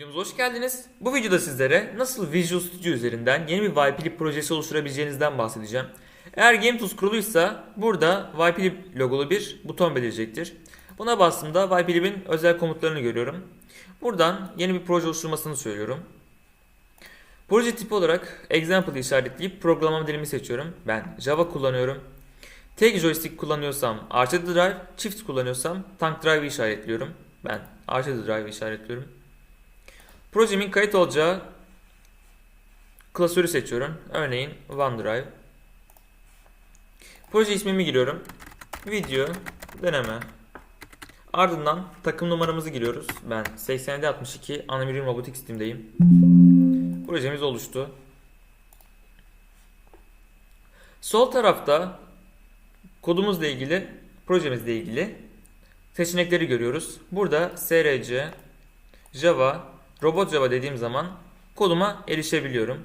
Videomuza hoş geldiniz. Bu videoda sizlere nasıl Visual Studio üzerinden yeni bir YPLib projesi oluşturabileceğinizden bahsedeceğim. Eğer Game Tools kuruluysa burada YPLib logolu bir buton belirecektir. Buna bastığımda YPLib'in özel komutlarını görüyorum. Buradan yeni bir proje oluşturmasını söylüyorum. Proje tipi olarak example işaretleyip programlama dilimi seçiyorum. Ben Java kullanıyorum. Tek joystick kullanıyorsam Arcade Drive, çift kullanıyorsam Tank Drive işaretliyorum. Ben Arcade Drive işaretliyorum. Projemin kayıt olacağı klasörü seçiyorum. Örneğin OneDrive. Proje ismimi giriyorum. Video deneme. Ardından takım numaramızı giriyoruz. Ben 8762 Anamirim Robotics Team'deyim. Projemiz oluştu. Sol tarafta kodumuzla ilgili, projemizle ilgili seçenekleri görüyoruz. Burada SRC, Java, Robot Java dediğim zaman koduma erişebiliyorum.